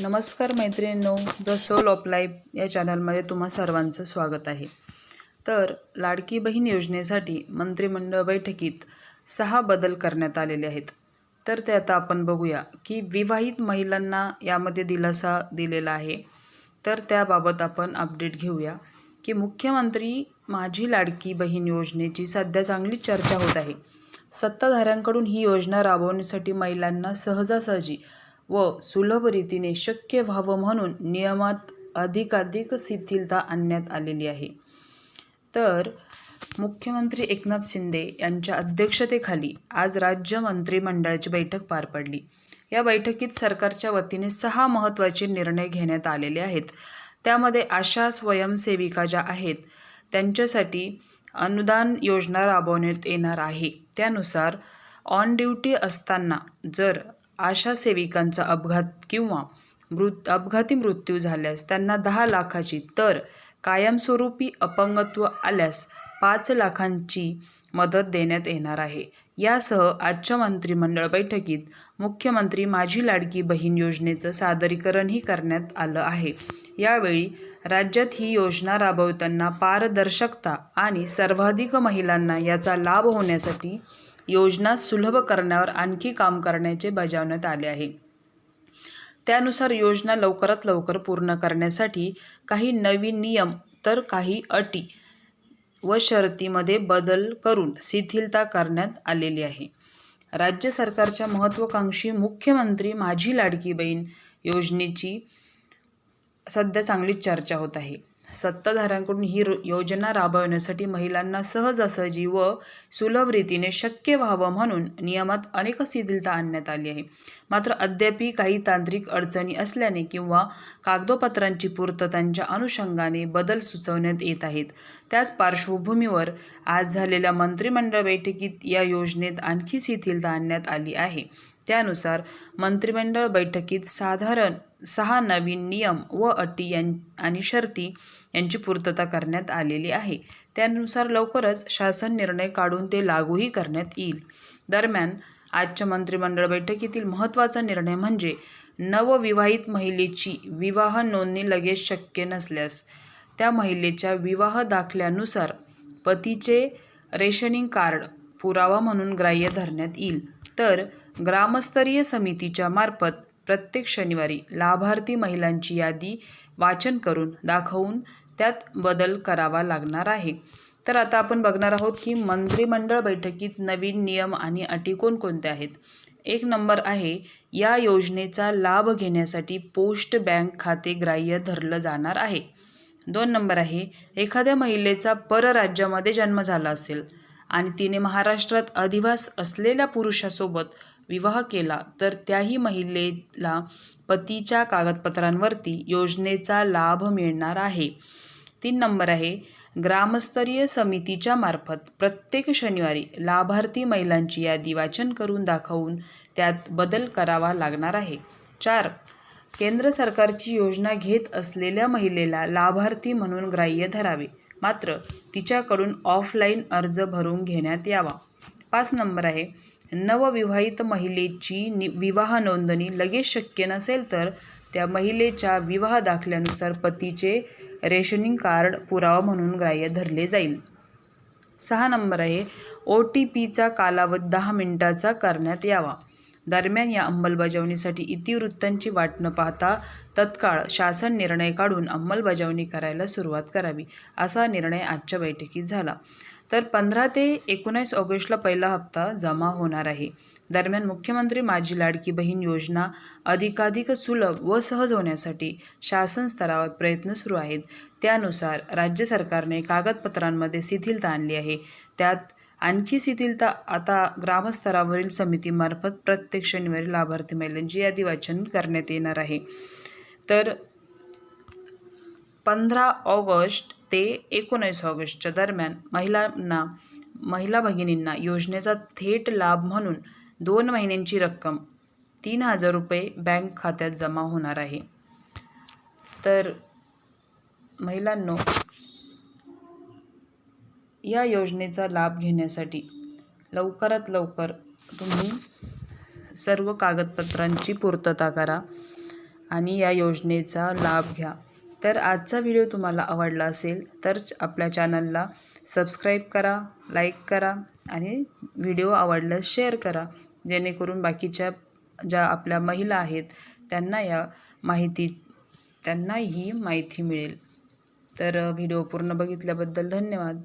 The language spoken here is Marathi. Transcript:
नमस्कार मैत्रिणींनो द सोल ऑफ लाईफ या चॅनलमध्ये तुम्हा सर्वांचं स्वागत आहे. तर लाडकी बहीण योजनेसाठी मंत्रिमंडळ बैठकीत सहा बदल करण्यात आलेले आहेत. तर ते आता आपण बघूया की विवाहित महिलांना यामध्ये दिलासा दिलेला आहे. तर त्याबाबत आपण अपडेट घेऊया की मुख्यमंत्री माझी लाडकी बहीण योजनेची सध्या चांगली चर्चा होत आहे. सत्ताधाऱ्यांकडून ही योजना राबवण्यासाठी महिलांना सहजासहजी व सुलभ रीतीने शक्य व्हावं म्हणून नियमात अधिकाधिक शिथिलता आणण्यात आलेली आहे. तर मुख्यमंत्री एकनाथ शिंदे यांच्या अध्यक्षतेखाली आज राज्य मंत्रिमंडळाची बैठक पार पडली. या बैठकीत सरकारच्या वतीने सहा महत्त्वाचे निर्णय घेण्यात आलेले आहेत. त्यामध्ये आशा स्वयंसेविका ज्या आहेत त्यांच्यासाठी अनुदान योजना राबवण्यात येणार आहे. त्यानुसार ऑन ड्युटी असताना जर आशा सेविकांचा अपघात किंवा मृत अपघाती मृत्यू झाल्यास त्यांना दहा लाखाची तर कायमस्वरूपी अपंगत्व आल्यास पाच लाखांची मदत देण्यात येणार आहे. यासह आजच्या मंत्रिमंडळ बैठकीत मुख्यमंत्री माझी लाडकी बहीण योजनेचं सादरीकरणही करण्यात आलं आहे. यावेळी राज्यात ही योजना राबवताना पारदर्शकता आणि सर्वाधिक महिलांना याचा लाभ होण्यासाठी योजना सुलभ करण्यावर आणखी काम करण्याचे बजावण्यात आले आहे. त्यानुसार योजना लवकरात लवकर पूर्ण करण्यासाठी काही नवीन नियम तर काही अटी व शर्तीमध्ये बदल करून शिथिलता करण्यात आलेली आहे. राज्य सरकारच्या महत्त्वाकांक्षी मुख्यमंत्री माझी लाडकी बहीण योजनेची सध्या चांगलीच चर्चा होत आहे. सत्ताधाऱ्यांकडून ही योजना राबवण्यासाठी महिलांना सहजासहजी व सुलभ रीतीने शक्य व्हावं म्हणून नियमात अनेक शिथिलता आणण्यात आली आहे. मात्र अद्यापही काही तांत्रिक अडचणी असल्याने किंवा कागदोपत्रांची पूर्ततांच्या अनुषंगाने बदल सुचवण्यात येत आहेत. त्याच पार्श्वभूमीवर आज झालेल्या मंत्रिमंडळ बैठकीत या योजनेत आणखी शिथिलता आणण्यात आली आहे. त्यानुसार मंत्रिमंडळ बैठकीत साधारण सहा नवीन नियम व अटी यां आणि शर्ती यांची पूर्तता करण्यात आलेली आहे. त्यानुसार लवकरच शासन निर्णय काढून ते लागूही करण्यात येईल. दरम्यान आजच्या मंत्रिमंडळ बैठकीतील महत्त्वाचा निर्णय म्हणजे नवविवाहित महिलेची विवाह नोंदणी लगेच शक्य नसल्यास त्या महिलेच्या विवाह दाखल्यानुसार पतीचे रेशनिंग कार्ड पुरावा म्हणून ग्राह्य धरण्यात येईल. तर ग्रामस्तरीय समितीच्या मार्फत प्रत्येक शनिवारी लाभार्थी महिलांची यादी वाचन करून दाखवून त्यात बदल करावा लागणार आहे. तर आता आपण बघणार आहोत की मंत्रिमंडळ बैठकीत नवीन नियम आणि अटी कोणकोणत्या आहेत? एक नंबर आहे या योजनेचा लाभ घेण्यासाठी पोस्ट बँक खाते ग्राह्य धरलं जाणार आहे. दोन नंबर आहे एखाद्या महिलेचा परराज्यामध्ये जन्म झाला असेल आणि तिने महाराष्ट्रात अधिवास असलेल्या पुरुषासोबत विवाह केला तर त्याही महिलेला पतीच्या कागदपत्रांवरती योजनेचा लाभ मिळणार आहे. तीन नंबर आहे ग्रामस्तरीय समितीच्या मार्फत प्रत्येक शनिवारी लाभार्थी महिलांची यादी वाचन करून दाखवून त्यात बदल करावा लागणार आहे. चार केंद्र सरकारची योजना घेत असलेल्या महिलेला लाभार्थी म्हणून ग्राह्य धरावे. मात्र तिच्याकडून ऑफलाईन अर्ज भरून घेण्यात यावा. पाच नंबर आहे नवविवाहित महिलेची नि विवाह नोंदणी लगेच शक्य नसेल तर त्या महिलेच्या विवाह दाखल्यानुसार पतीचे रेशनिंग कार्ड पुरावा म्हणून ग्राह्य धरले जाईल. सहा नंबर आहे. ओ टी पीचा कालावधी दहा मिनिटाचा करण्यात यावा. दरम्यान या अंमलबजावणीसाठी इतिवृत्तांची वाट न पाहता तत्काळ शासन निर्णय काढून अंमलबजावणी करायला सुरुवात करावी असा निर्णय आजच्या बैठकीत झाला. तर पंधरा ते एकोणीस ऑगस्टला पहिला हप्ता जमा होणार आहे. दरम्यान मुख्यमंत्री माझी लाडकी बहीण योजना अधिकाधिक सुलभ व सहज होण्यासाठी शासन स्तरावर प्रयत्न सुरू आहेत. त्यानुसार राज्य सरकारने कागदपत्रांमध्ये शिथिलता आणली आहे. त्यात आणखी शिथिलता आता ग्रामस्तरावरील समितीमार्फत प्रत्येक शनिवारी लाभार्थी महिलांची यादी वाचन करण्यात येणार आहे. तर पंधरा ऑगस्ट ते एकोणीस ऑगस्टच्या दरम्यान महिलांना महिला भगिनींना योजनेचा थेट लाभ म्हणून दोन महिन्यांची रक्कम तीन हजार रुपये बँक खात्यात जमा होणार आहे. तर महिलांनो या योजनेचा लाभ घेण्यासाठी लवकरात लवकर तुम्ही सर्व कागदपत्रांची पूर्तता करा आणि या योजनेचा लाभ घ्या. तर आजचा व्हिडिओ तुम्हाला आवडला असेल तर आपल्या चॅनलला सबस्क्राईब करा लाईक करा आणि व्हिडिओ आवडला शेअर करा. जेणेकरून बाकीच्या ज्या आपल्या महिला आहेत त्यांना या माहिती त्यांना ही माहिती मिळेल. तर व्हिडिओ पूर्ण बघितल्याबद्दल धन्यवाद.